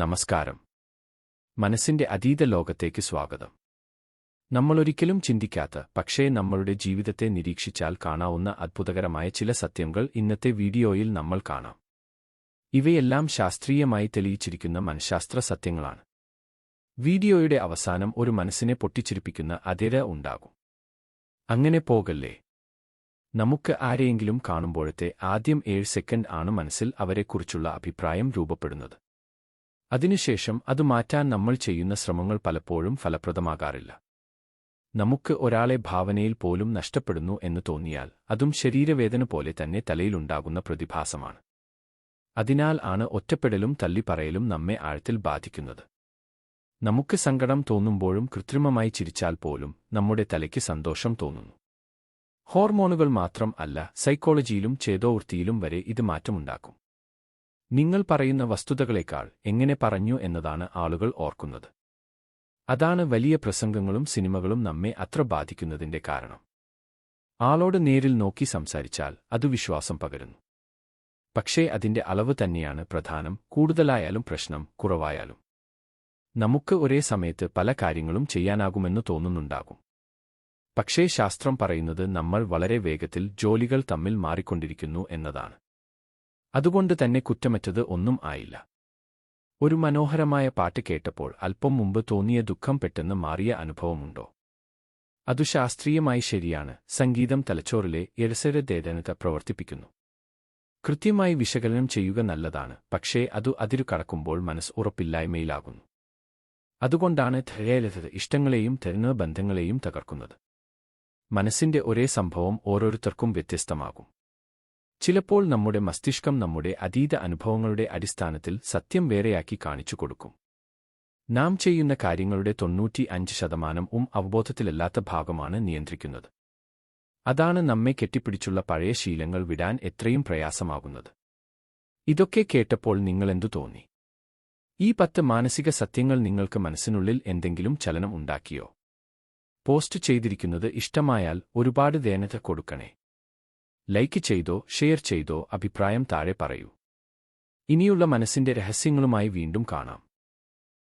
നമസ്കാരം. മനസ്സിന്റെ അതീത ലോകത്തേക്ക് സ്വാഗതം. നമ്മളൊരിക്കലും ചിന്തിക്കാത്ത പക്ഷേ നമ്മളുടെ ജീവിതത്തെ നിരീക്ഷിച്ചാൽ കാണാവുന്ന അത്ഭുതകരമായ ചില സത്യങ്ങൾ ഇന്നത്തെ വീഡിയോയിൽ നമ്മൾ കാണാം. ഇവയെല്ലാം ശാസ്ത്രീയമായി തെളിയിച്ചിരിക്കുന്ന മനഃശാസ്ത്ര സത്യങ്ങളാണ്. വീഡിയോയുടെ അവസാനം ഒരു മനസ്സിനെ പൊട്ടിച്ചിരിപ്പിക്കുന്ന അതിര ഉണ്ടാകും. അങ്ങനെ പോകല്ലേ? നമുക്ക് ആരെയെങ്കിലും കാണുമ്പോഴത്തെ ആദ്യം ഏഴ് സെക്കൻഡ് ആണ് മനസ്സിൽ അവരെക്കുറിച്ചുള്ള അഭിപ്രായം രൂപപ്പെടുന്നത്. അതിനുശേഷം അത് മാറ്റാൻ നമ്മൾ ചെയ്യുന്ന ശ്രമങ്ങൾ പലപ്പോഴും ഫലപ്രദമാകാറില്ല. നമുക്ക് ഒരാളെ ഭാവനയിൽ പോലും നഷ്ടപ്പെടുന്നു എന്ന് തോന്നിയാൽ അതും ശരീരവേദന പോലെ തന്നെ തലയിലുണ്ടാകുന്ന പ്രതിഭാസമാണ്. അതിനാൽ ആണ് ഒറ്റപ്പെടലും തള്ളിപ്പറയലും നമ്മെ ആഴത്തിൽ ബാധിക്കുന്നത്. നമുക്ക് സങ്കടം തോന്നുമ്പോഴും കൃത്രിമമായി ചിരിച്ചാൽ പോലും നമ്മുടെ തലയ്ക്ക് സന്തോഷം തോന്നുന്നു. ഹോർമോണുകൾ മാത്രം അല്ല സൈക്കോളജിയിലും ചേതോവൃത്തിയിലും വരെ ഇത് മാറ്റമുണ്ടാക്കും. നിങ്ങൾ പറയുന്ന വസ്തുതകളേക്കാൾ എങ്ങനെ പറഞ്ഞു എന്നതാണ് ആളുകൾ ഓർക്കുന്നത്. അതാണ് വലിയ പ്രസംഗങ്ങളും സിനിമകളും നമ്മെ അത്ര ബാധിക്കുന്നതിന്റെ കാരണം. ആളോട് നേരിൽ നോക്കി സംസാരിച്ചാൽ അത് വിശ്വാസം പകരുന്നു. പക്ഷേ അതിന്റെ അളവ് തന്നെയാണ് പ്രധാനം കൂടുതലായാലും പ്രശ്നം കുറവായാലും. നമുക്ക് ഒരേ സമയത്ത് പല കാര്യങ്ങളും ചെയ്യാനാകുമെന്ന് തോന്നുന്നുണ്ടാകും. പക്ഷേ ശാസ്ത്രം പറയുന്നത് നമ്മൾ വളരെ വേഗത്തിൽ ജോലികൾ തമ്മിൽ മാറിക്കൊണ്ടിരിക്കുന്നു എന്നതാണ്. അതുകൊണ്ട് തന്നെ കുറ്റമറ്റത് ഒന്നും ആയില്ല. ഒരു മനോഹരമായ പാട്ട് കേട്ടപ്പോൾ അല്പം മുമ്പ് തോന്നിയ ദുഃഖം പെട്ടെന്ന് മാറിയ അനുഭവമുണ്ടോ? അതു ശാസ്ത്രീയമായി ശരിയാണ്. സംഗീതം തലച്ചോറിലെ എഴസരദേദനത പ്രവർത്തിപ്പിക്കുന്നു. കൃത്യമായി വിശകലനം ചെയ്യുക നല്ലതാണ്. പക്ഷേ അതു അതിരു കടക്കുമ്പോൾ മനസ്സ് ഉറപ്പില്ലായ്മയിലാകുന്നു. അതുകൊണ്ടാണ് ധൈര്യലത ഇഷ്ടങ്ങളെയും തെരഞ്ഞ ബന്ധങ്ങളെയും തകർക്കുന്നത്. മനസ്സിന്റെ ഒരേ സംഭവം ഓരോരുത്തർക്കും വ്യത്യസ്തമാകും. ചിലപ്പോൾ നമ്മുടെ മസ്തിഷ്കം നമ്മുടെ അതീത അനുഭവങ്ങളുടെ അടിസ്ഥാനത്തിൽ സത്യം വേറെയാക്കി കാണിച്ചു കൊടുക്കും. നാം ചെയ്യുന്ന കാര്യങ്ങളുടെ തൊണ്ണൂറ്റി അഞ്ച് ശതമാനം ഉം അവബോധത്തിലല്ലാത്ത ഭാഗമാണ് നിയന്ത്രിക്കുന്നത്. അതാണ് നമ്മെ കെട്ടിപ്പിടിച്ചുള്ള പഴയ ശീലങ്ങൾ വിടാൻ എത്രയും പ്രയാസമാകുന്നത്. ഇതൊക്കെ കേട്ടപ്പോൾ നിങ്ങളെന്തു തോന്നി? ഈ പത്ത് മാനസിക സത്യങ്ങൾ നിങ്ങൾക്ക് മനസ്സിനുള്ളിൽ എന്തെങ്കിലും ചലനം ഉണ്ടാക്കിയോ? പോസ്റ്റ് ചെയ്തിരിക്കുന്നത് ഇഷ്ടമായാൽ ഒരുപാട് ദേനത കൊടുക്കണേ. ലൈക്ക് ചെയ്തോ ഷെയർ ചെയ്തോ അഭിപ്രായം താഴെ പറയൂ. ഇനിയുള്ള മനസ്സിന്റെ രഹസ്യങ്ങളുമായി വീണ്ടും കാണാം.